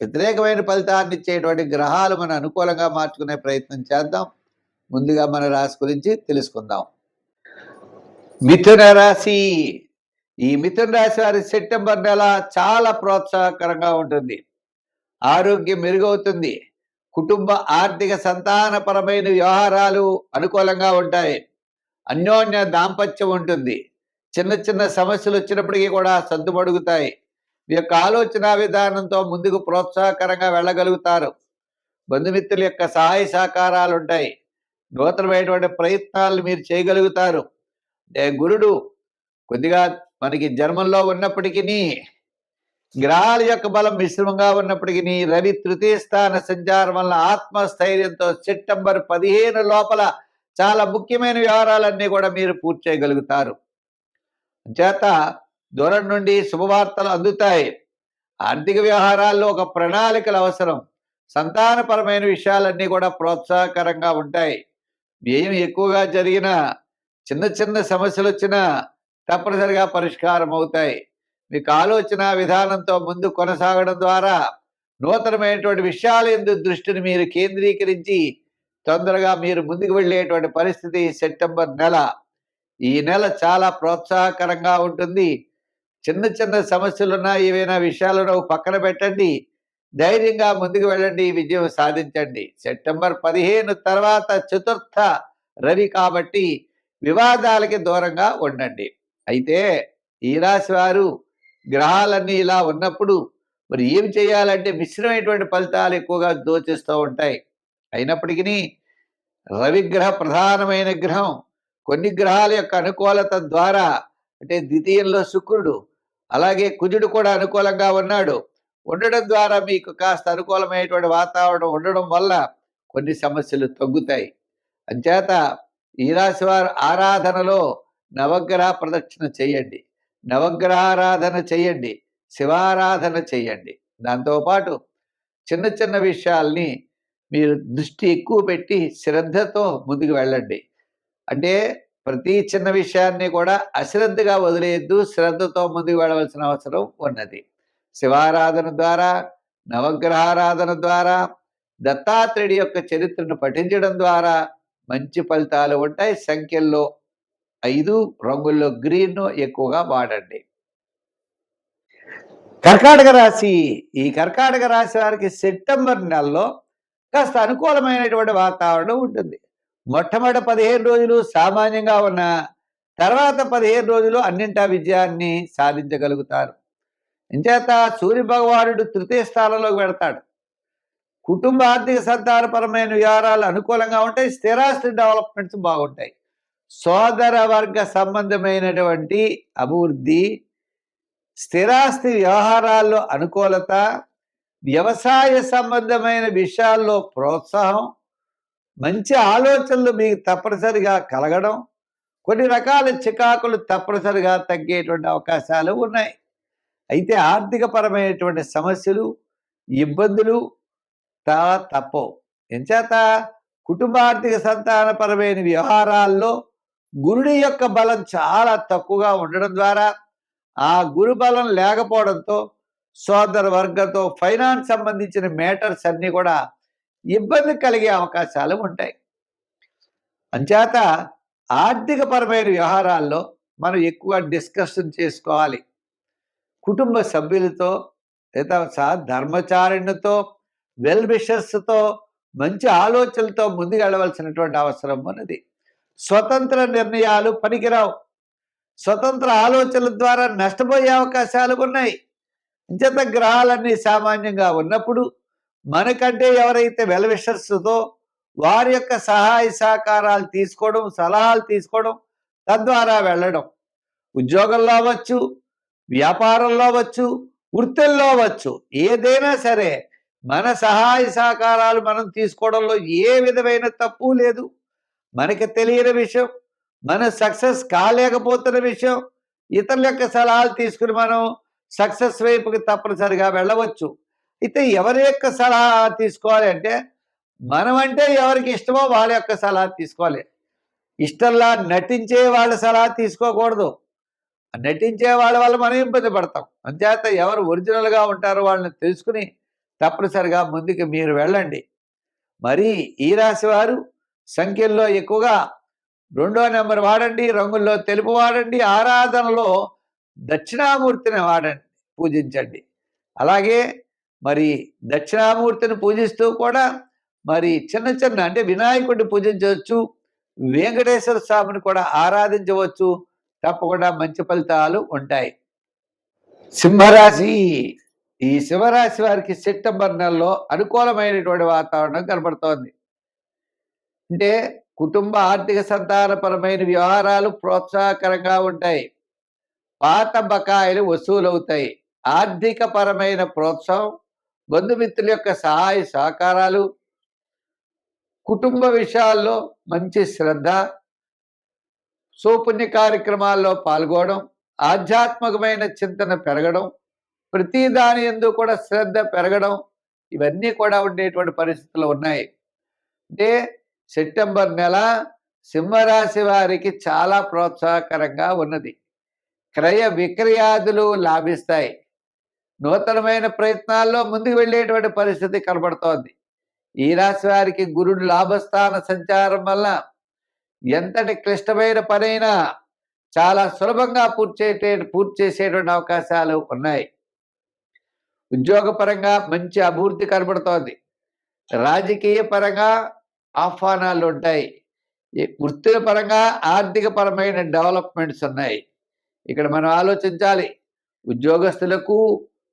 వ్యతిరేకమైన ఫలితాన్ని ఇచ్చేటువంటి గ్రహాలు మనం అనుకూలంగా మార్చుకునే ప్రయత్నం చేద్దాం. ముందుగా మన రాశి గురించి తెలుసుకుందాం. మిథున రాశి. ఈ మిథున రాశి వారి సెప్టెంబర్ నెల చాలా ప్రోత్సాహకరంగా ఉంటుంది. ఆరోగ్యం మెరుగవుతుంది. కుటుంబ ఆర్థిక సంతానపరమైన వ్యవహారాలు అనుకూలంగా ఉంటాయి. అన్యోన్య దాంపత్యం ఉంటుంది. చిన్న చిన్న సమస్యలు వచ్చినప్పటికీ కూడా సర్దుమడుగుతాయి. యొక్క ఆలోచన విధానంతో ముందుకు ప్రోత్సాహకరంగా వెళ్ళగలుగుతారు. బంధుమిత్రుల యొక్క సహాయ సహకారాలు ఉంటాయి. నూతనమైనటువంటి ప్రయత్నాలు మీరు చేయగలుగుతారు. గురుడు కొద్దిగా మనకి జన్మంలో ఉన్నప్పటికీ గ్రహాల యొక్క బలం మిశ్రమంగా ఉన్నప్పటికీ రవి తృతీయ స్థాన సంచారం వల్ల ఆత్మస్థైర్యంతో సెప్టెంబర్ పదిహేను లోపల చాలా ముఖ్యమైన వ్యవహారాలన్నీ కూడా మీరు పూర్తి చేయగలుగుతారు. చేత దూరం నుండి శుభవార్తలు అందుతాయి. ఆర్థిక వ్యవహారాల్లో ఒక ప్రణాళికలు అవసరం. సంతానపరమైన విషయాలన్నీ కూడా ప్రోత్సాహకరంగా ఉంటాయి. వ్యయం ఎక్కువగా జరిగిన చిన్న చిన్న సమస్యలు వచ్చినా తప్పనిసరిగా పరిష్కారం అవుతాయి. మీకు ఆలోచన విధానంతో ముందు కొనసాగడం ద్వారా నూతనమైనటువంటి విషయాల ఎందు దృష్టిని మీరు కేంద్రీకరించి తొందరగా మీరు ముందుకు వెళ్ళేటువంటి పరిస్థితి సెప్టెంబర్ నెల. ఈ నెల చాలా ప్రోత్సాహకరంగా ఉంటుంది. చిన్న చిన్న సమస్యలున్నా ఏవైనా విషయాలను పక్కన పెట్టండి. ధైర్యంగా ముందుకు వెళ్ళండి. విజయం సాధించండి. సెప్టెంబర్ పదిహేను తర్వాత చతుర్థ రవి కాబట్టి వివాదాలకి దూరంగా ఉండండి. అయితే ఈ రాశి వారు గ్రహాలన్నీ ఇలా ఉన్నప్పుడు మరి ఏం చేయాలంటే మిశ్రమైనటువంటి ఫలితాలు ఎక్కువగా దోచిస్తూ ఉంటాయి. అయినప్పటికీ రవిగ్రహ ప్రధానమైన గ్రహం. కొన్ని గ్రహాల యొక్క అనుకూలత ద్వారా అంటే ద్వితీయంలో శుక్రుడు అలాగే కుజుడు కూడా అనుకూలంగా ఉన్నాడు. ఉండడం ద్వారా మీకు కాస్త అనుకూలమైనటువంటి వాతావరణం ఉండడం వల్ల కొన్ని సమస్యలు తగ్గుతాయి. అంచేత ఈ రాశి వారు ఆరాధనలో నవగ్రహ ప్రదక్షిణ చేయండి. నవగ్రహారాధన చేయండి. శివారాధన చేయండి. దాంతోపాటు చిన్న చిన్న విషయాల్ని మీరు దృష్టి ఎక్కువ పెట్టి శ్రద్ధతో ముందుకు వెళ్ళండి. అంటే ప్రతి చిన్న విషయాన్ని కూడా అశ్రద్ధగా వదిలేయద్దు శ్రద్ధతో ముందుకు వెళ్ళవలసిన అవసరం ఉన్నది. శివారాధన ద్వారా నవగ్రహారాధన ద్వారా దత్తాత్రేయుడి యొక్క చరిత్రను పఠించడం ద్వారా మంచి ఫలితాలు ఉంటాయి. సంఖ్యల్లో ఐదు రంగుల్లో గ్రీన్ ఎక్కువగా వాడండి. కర్కాటక రాశి ఈ కర్కాటక రాశి వారికి సెప్టెంబర్ నెలలో కాస్త అనుకూలమైనటువంటి వాతావరణం ఉంటుంది. మొట్టమొదటి పదిహేను రోజులు సామాన్యంగా ఉన్న తర్వాత పదిహేను రోజులు అన్నింటా విజయాన్ని సాధించగలుగుతారు. ఇంచేత సూర్య భగవానుడు తృతీయ స్థానంలోకి పెడతాడు కుటుంబ ఆర్థిక సంతానపరమైన వ్యవహారాలు అనుకూలంగా ఉంటాయి స్థిరాస్తి డెవలప్మెంట్స్ బాగుంటాయి. సోదర వర్గ సంబంధమైనటువంటి అభివృద్ధి స్థిరాస్తి వ్యవహారాల్లో అనుకూలత వ్యవసాయ సంబంధమైన విషయాల్లో ప్రోత్సాహం మంచి ఆలోచనలు మీకు తప్పనిసరిగా కలగడం కొన్ని రకాల చికాకులు తప్పనిసరిగా తగ్గేటువంటి అవకాశాలు ఉన్నాయి. అయితే ఆర్థికపరమైనటువంటి సమస్యలు ఇబ్బందులు చాలా తప్పవు. ఎంచేత కుటుంబ ఆర్థిక సంతానపరమైన వ్యవహారాల్లో గురుడి యొక్క బలం చాలా తక్కువగా ఉండడం ద్వారా ఆ గురు బలం లేకపోవడంతో సోదర వర్గంతో ఫైనాన్స్ సంబంధించిన మేటర్స్ అన్నీ కూడా ఇబ్బంది కలిగే అవకాశాలు ఉంటాయి. అంచేత ఆర్థికపరమైన వ్యవహారాల్లో మనం ఎక్కువ డిస్కషన్ చేసుకోవాలి. కుటుంబ సభ్యులతో లేదా ధర్మచారిణితో వెల్ విషర్స్తో మంచి ఆలోచనలతో ముందుకెళ్ళవలసినటువంటి అవసరం ఉన్నది. స్వతంత్ర నిర్ణయాలు పనికిరావు. స్వతంత్ర ఆలోచనల ద్వారా నష్టపోయే అవకాశాలు ఉన్నాయి. అంచేత గ్రహాలన్నీ సామాన్యంగా ఉన్నప్పుడు మనకంటే ఎవరైతే వెల్విషర్స్తో వారి యొక్క సహాయ సహకారాలు తీసుకోవడం సలహాలు తీసుకోవడం తద్వారా వెళ్ళడం. ఉద్యోగంలో అవ్వచ్చు వ్యాపారంలో అవ్వచ్చు వృత్తుల్లో అవ్వచ్చు ఏదైనా సరే మన సహాయ సహకారాలు మనం తీసుకోవడంలో ఏ విధమైన తప్పు లేదు. మనకి తెలియని విషయం మన సక్సెస్ కాలేకపోతున్న విషయం ఇతరుల యొక్క సలహాలు తీసుకుని మనం సక్సెస్ వైపుకి తప్పనిసరిగా వెళ్ళవచ్చు. అయితే ఎవరి యొక్క సలహా తీసుకోవాలి అంటే మనం అంటే ఎవరికి ఇష్టమో వాళ్ళ యొక్క సలహా తీసుకోవాలి. ఇష్టంలా నటించే వాళ్ళ సలహా తీసుకోకూడదు. నటించే వాళ్ళ వల్ల మనం ఇబ్బంది పడతాం. అంచేత ఎవరు ఒరిజినల్గా ఉంటారో వాళ్ళని తెలుసుకుని తప్పనిసరిగా ముందుకు మీరు వెళ్ళండి. మరి ఈ రాశి వారు సంఖ్యల్లో ఎక్కువగా రెండో నెంబర్ వాడండి రంగుల్లో తెలుపు వాడండి ఆరాధనలో దక్షిణామూర్తిని వాడండి పూజించండి. అలాగే మరి దక్షిణామూర్తిని పూజిస్తూ కూడా మరి చిన్న చిన్న అంటే వినాయకుడిని పూజించవచ్చు వెంకటేశ్వర స్వామిని కూడా ఆరాధించవచ్చు. తప్పకుండా మంచి ఫలితాలు ఉంటాయి. సింహరాశి ఈ సింహరాశి వారికి సెప్టెంబర్ నెలలో అనుకూలమైనటువంటి వాతావరణం కనబడుతోంది. అంటే కుటుంబ ఆర్థిక సంతానపరమైన వ్యవహారాలు ప్రోత్సాహకరంగా ఉంటాయి. పాత బకాయిలు వసూలవుతాయి. ఆర్థిక పరమైన ప్రోత్సాహం బంధుమిత్రుల యొక్క సహాయ సహకారాలు కుటుంబ విషయాల్లో మంచి శ్రద్ధ సోపుణ్య కార్యక్రమాల్లో పాల్గొనడం ఆధ్యాత్మికమైన చింతన పెరగడం ప్రతి దాని ఎందు కూడా శ్రద్ధ పెరగడం ఇవన్నీ కూడా ఉండేటువంటి పరిస్థితులు ఉన్నాయి. అంటే సెప్టెంబర్ నెల సింహరాశి వారికి చాలా ప్రోత్సాహకరంగా ఉన్నది. క్రయ విక్రయాదులు లాభిస్తాయి. నూతనమైన ప్రయత్నాల్లో ముందుకు వెళ్ళేటువంటి పరిస్థితి కనబడుతోంది. ఈ రాశి వారికి గురుడు లాభస్థాన సంచారం వల్ల ఎంతటి క్లిష్టమైన పనైనా చాలా సులభంగా పూర్తి చేసే పూర్తి చేసేటువంటి అవకాశాలు ఉన్నాయి. ఉద్యోగపరంగా మంచి అభివృద్ధి కనబడుతోంది. రాజకీయ పరంగా ఆహ్వానాలు ఉంటాయి. వృత్తుల పరంగా ఆర్థిక పరమైన డెవలప్మెంట్స్ ఉన్నాయి. ఇక్కడ మనం ఆలోచించాలి. ఉద్యోగస్తులకు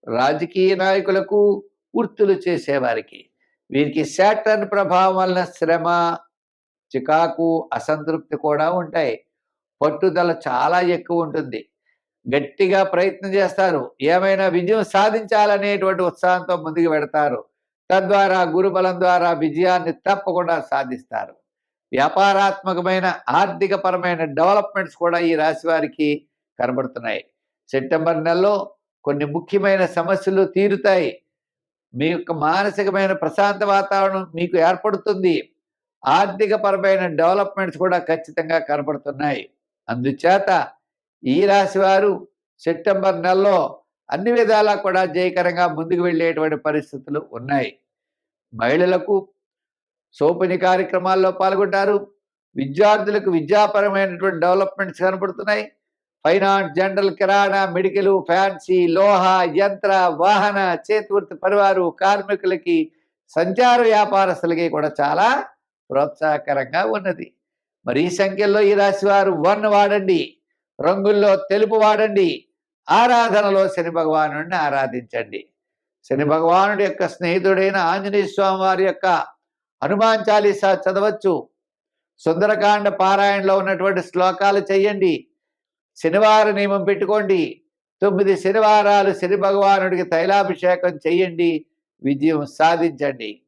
రాజకీయ నాయకులకు వృత్తులు చేసేవారికి. వీరికి శాటర్న్ ప్రభావం వలన శ్రమ చికాకు అసంతృప్తి కూడా ఉంటాయి. పట్టుదల చాలా ఎక్కువ ఉంటుంది. గట్టిగా ప్రయత్నం చేస్తారు. ఏమైనా విజయం సాధించాలనేటువంటి ఉత్సాహంతో ముందుకు పెడతారు తద్వారా గురుబలం ద్వారా విజయాన్ని తప్పకుండా సాధిస్తారు. వ్యాపారాత్మకమైన ఆర్థిక పరమైన డెవలప్మెంట్స్ కూడా ఈ రాశి వారికి కనబడుతున్నాయి. సెప్టెంబర్ నెలలో కొన్ని ముఖ్యమైన సమస్యలు తీరుతాయి. మీ యొక్క మానసికమైన ప్రశాంత వాతావరణం మీకు ఏర్పడుతుంది. ఆర్థిక పరమైన డెవలప్మెంట్స్ కూడా ఖచ్చితంగా కనబడుతున్నాయి అందుచేత ఈ రాశి వారు సెప్టెంబర్ నెలలో అన్ని విధాలా కూడా జయకరంగా ముందుకు వెళ్ళేటువంటి పరిస్థితులు ఉన్నాయి. మహిళలకు సోపని కార్యక్రమాల్లో పాల్గొంటారు. విద్యార్థులకు విద్యాపరమైనటువంటి డెవలప్మెంట్స్ కనబడుతున్నాయి ఫైనాన్స్ జనరల్ కిరాణా మెడికల్ ఫ్యాన్సీ లోహ యంత్ర వాహన చేతివృత్తి పరివారు కార్మికులకి సంచార వ్యాపారస్తులకి కూడా చాలా ప్రోత్సాహకరంగా ఉన్నది. మరి ఈ సంఖ్యలో ఈ రాశి వారు వన్ వాడండి రంగుల్లో తెలుపు వాడండి ఆరాధనలో శని భగవాను ఆరాధించండి. శని భగవానుడి యొక్క స్నేహితుడైన ఆంజనేయ స్వామి వారి యొక్క హనుమాన్ చాలీసా చదవచ్చు. సుందరకాండ పారాయణలో ఉన్నటువంటి శ్లోకాలు చెయ్యండి. శనివార నియమం పెట్టుకోండి. తొమ్మిది శనివారాలు శని భగవానుడికి తైలాభిషేకం చేయండి. విజయం సాధించండి.